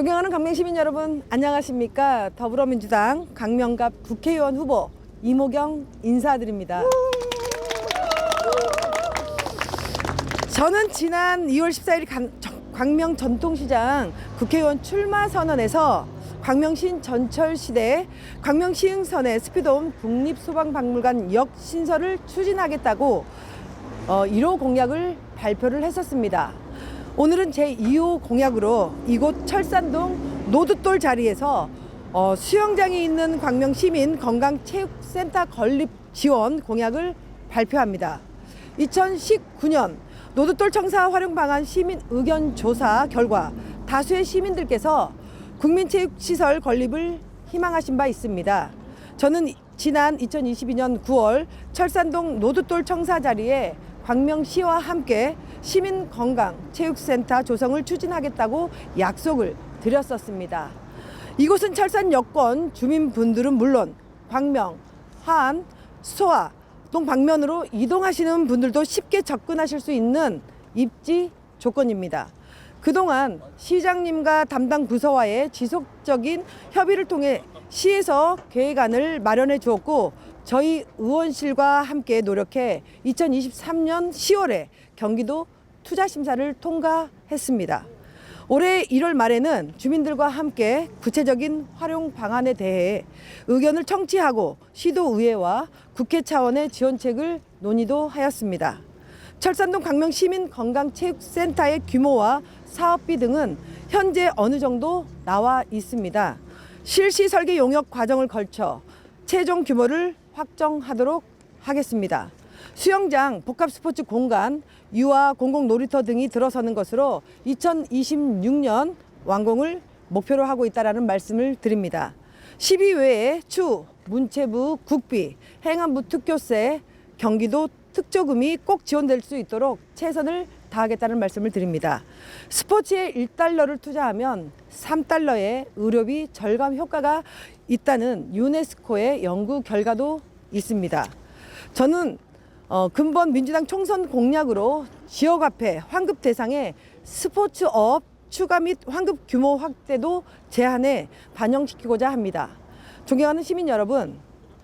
사랑하는 강명 시민 여러분 안녕하십니까 더불어민주당 강명갑 국회의원 후보 이모경 인사드립니다. 저는 지난 2월 14일 강, 정- 광명 전통시장 국회의원 출마 선언에서 광명신 전철시대 광명시흥선의 스피드홈 국립소방박물관 역 신설을 추진하겠다고 어, 1호 공약을 발표를 했었습니다. 오늘은 제 2호 공약으로 이곳 철산동 노두돌 자리에서 어, 수영장이 있는 광명 시민 건강체육센터 건립 지원 공약을 발표합니다. 2019년 노두돌 청사 활용 방안 시민 의견 조사 결과 다수의 시민들께서 국민체육시설 건립을 희망하신 바 있습니다. 저는 지난 2022년 9월 철산동 노두돌 청사 자리에 광명시와 함께 시민 건강 체육센터 조성을 추진하겠다고 약속을 드렸었습니다. 이곳은 철산 여권 주민분들은 물론 광명, 한, 소아, 동 방면으로 이동하시는 분들도 쉽게 접근하실 수 있는 입지 조건입니다. 그동안 시장님과 담당 부서와의 지속적인 협의를 통해 시에서 계획안을 마련해 주었고 저희 의원실과 함께 노력해 2023년 10월에 경기도 투자 심사를 통과했습니다. 올해 1월 말에는 주민들과 함께 구체적인 활용 방안에 대해 의견을 청취하고 시도의회와 국회 차원의 지원책을 논의도 하였습니다. 철산동 광명 시민 건강체육센터의 규모와 사업비 등은 현재 어느 정도 나와 있습니다. 실시 설계 용역 과정을 걸쳐 최종 규모를 확정하도록 하겠습니다. 수영장, 복합 스포츠 공간, 유아 공공 놀이터 등이 들어서는 것으로 2026년 완공을 목표로 하고 있다라는 말씀을 드립니다. 10위 외에 추, 문체부, 국비, 행안부 특교세, 경기도 특조금이 꼭 지원될 수 있도록 최선을 다하겠다는 말씀을 드립니다. 스포츠에 1달러를 투자하면 3달러의 의료비 절감 효과가 있다는 유네스코의 연구 결과도 있습니다. 저는 어, 근본 민주당 총선 공약으로 지역 화폐 환급 대상에 스포츠업 추가 및 환급 규모 확대도 제한에 반영시키고자 합니다. 존경하는 시민 여러분,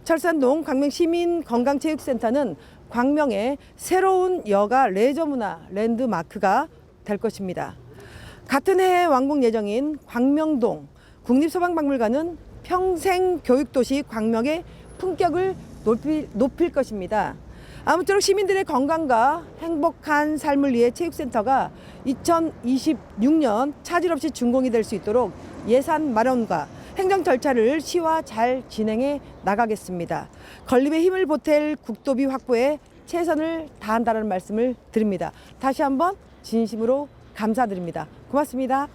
철산동 광명 시민 건강체육센터는 광명의 새로운 여가 레저 문화 랜드마크가 될 것입니다. 같은 해에 완공 예정인 광명동 국립소방박물관은 평생 교육도시 광명의 품격을 높일, 높일 것입니다. 아무쪼록 시민들의 건강과 행복한 삶을 위해 체육센터가 2026년 차질 없이 준공이 될 수 있도록 예산 마련과 행정 절차를 시와 잘 진행해 나가겠습니다. 건립에 힘을 보탤 국도비 확보에 최선을 다한다는 말씀을 드립니다. 다시 한번 진심으로 감사드립니다. 고맙습니다.